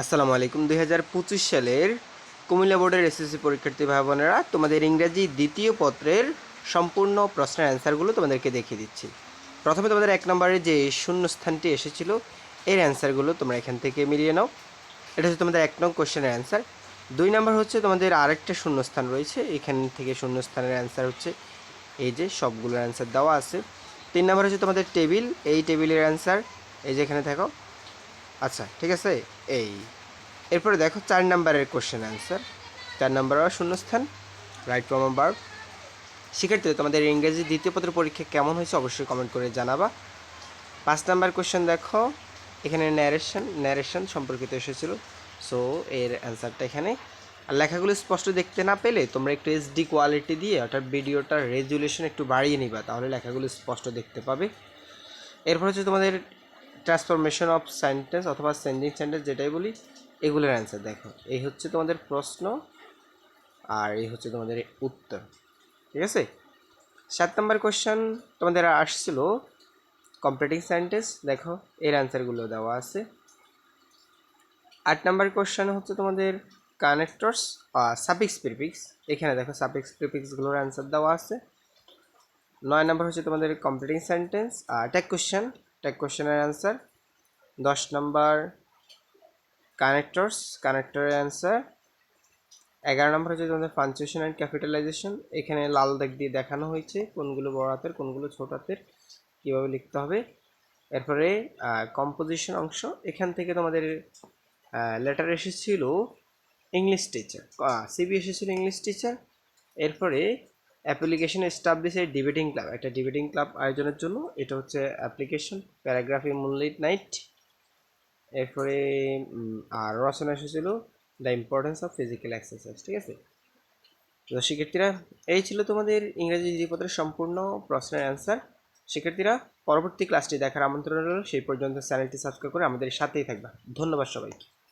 আসসালামু আলাইকুম। দুই হাজার পঁচিশ সালের কুমিল্লা বোর্ডের এসএসসি পরীক্ষার্থী ভাই বোনেরা তোমাদের ইংরাজি দ্বিতীয় পত্রের সম্পূর্ণ প্রশ্নের অ্যান্সারগুলো তোমাদেরকে দেখিয়ে দিচ্ছি। প্রথমে তোমাদের এক নম্বরে যে শূন্যস্থানটি এসেছিল, এর অ্যান্সারগুলো তোমরা এখান থেকে মিলিয়ে নাও। এটা হচ্ছে তোমাদের এক নং কোশ্চেনের অ্যান্সার। দুই নম্বর হচ্ছে তোমাদের আরেকটা শূন্যস্থান রয়েছে, এখান থেকে শূন্যস্থানের অ্যান্সার হচ্ছে এই যে সবগুলোর অ্যান্সার দেওয়া আছে। তিন নম্বর হচ্ছে তোমাদের টেবিল, এই টেবিলের অ্যান্সার, এই যে এখানে থাকো আচ্ছা ঠিক আছে? এই, এরপরে দেখো চার নাম্বারের কোশ্চেন অ্যান্সার চার নাম্বার শূন্যস্থান রাইট ফ্রম বার্ব শিক্ষার্থীরা তোমাদের ইংরেজি দ্বিতীয় পত্রের পরীক্ষা কেমন হয়েছে অবশ্যই কমেন্ট করে জানাবা। পাঁচ নাম্বার কোশ্চেন দেখো, এখানে ন্যারেশন ন্যারেশন সম্পর্কিত এসেছিল। সো এর অ্যান্সারটা এখানে। আর লেখাগুলো স্পষ্ট দেখতে না পেলে তোমরা একটু এইচডি কোয়ালিটি দিয়ে অর্থাৎ ভিডিওটার রেজুলেশন একটু বাড়িয়ে নিবা, তাহলে লেখাগুলো স্পষ্ট দেখতে পাবে। এরপর হচ্ছে তোমাদের ট্রান্সফরমেশন অফ সেন্টেন্স অথবা সেন্ডিং সেন্টেন্স যেটাই বলি, এগুলোর অ্যান্সার দেখো। এই হচ্ছে তোমাদের প্রশ্ন আর এই হচ্ছে তোমাদের উত্তর। ঠিক আছে? সাত নম্বর কোশ্চেন তোমাদের আসছিল কমপ্লিটিং সেন্টেন্স দেখো, এর অ্যান্সারগুলো দেওয়া আছে। আট নাম্বার কোশ্চেন হচ্ছে তোমাদের কানেক্টরস সাপিক্স প্রিফিক্স এখানে দেখো সাপিক্স প্রিফিক্সগুলোর অ্যান্সার দেওয়া আছে। নয় নাম্বার হচ্ছে তোমাদের কমপ্লিটিং সেন্টেন্স আর ট্যাগ কোশ্চেন ট্যাগ কোশ্চেনের অ্যান্সার। দশ নাম্বার কানেক্টরস কানেক্টরের অ্যান্সার। এগারো নম্বর হচ্ছে তোমাদের পাঞ্চুয়েশন অ্যান্ড ক্যাপিটালাইজেশন এখানে লাল দাগ দিয়ে দেখানো হয়েছে কোনগুলো বড় হাতের, কোনগুলো ছোট হাতের, কীভাবে লিখতে হবে। এরপরে কম্পোজিশন অংশ। এখান থেকে তোমাদের লেটার এসেছিল ইংলিশ টিচার সিবি এসেছিল ইংলিশ টিচার এরপরে application establish a debating club, একটা ডিবেটিং ক্লাব আয়োজনের জন্য। এটা হচ্ছে অ্যাপ্লিকেশন, প্যারাগ্রাফি, মুনলিট নাইট। এরপরে আর রচনা এসেছিল, the importance of physical exercise, ঠিক আছে? তো শিক্ষার্থীরা, এই ছিল তোমাদের ইংরেজি জীবপত্রের সম্পূর্ণ প্রশ্নের অ্যান্সার। শিক্ষার্থীরা, পরবর্তী ক্লাসটি দেখার আমন্ত্রণ রইল। সেই পর্যন্ত চ্যানেলটি সাবস্ক্রাইব করে আমাদের সাথেই থাকবা। ধন্যবাদ সবাইকে।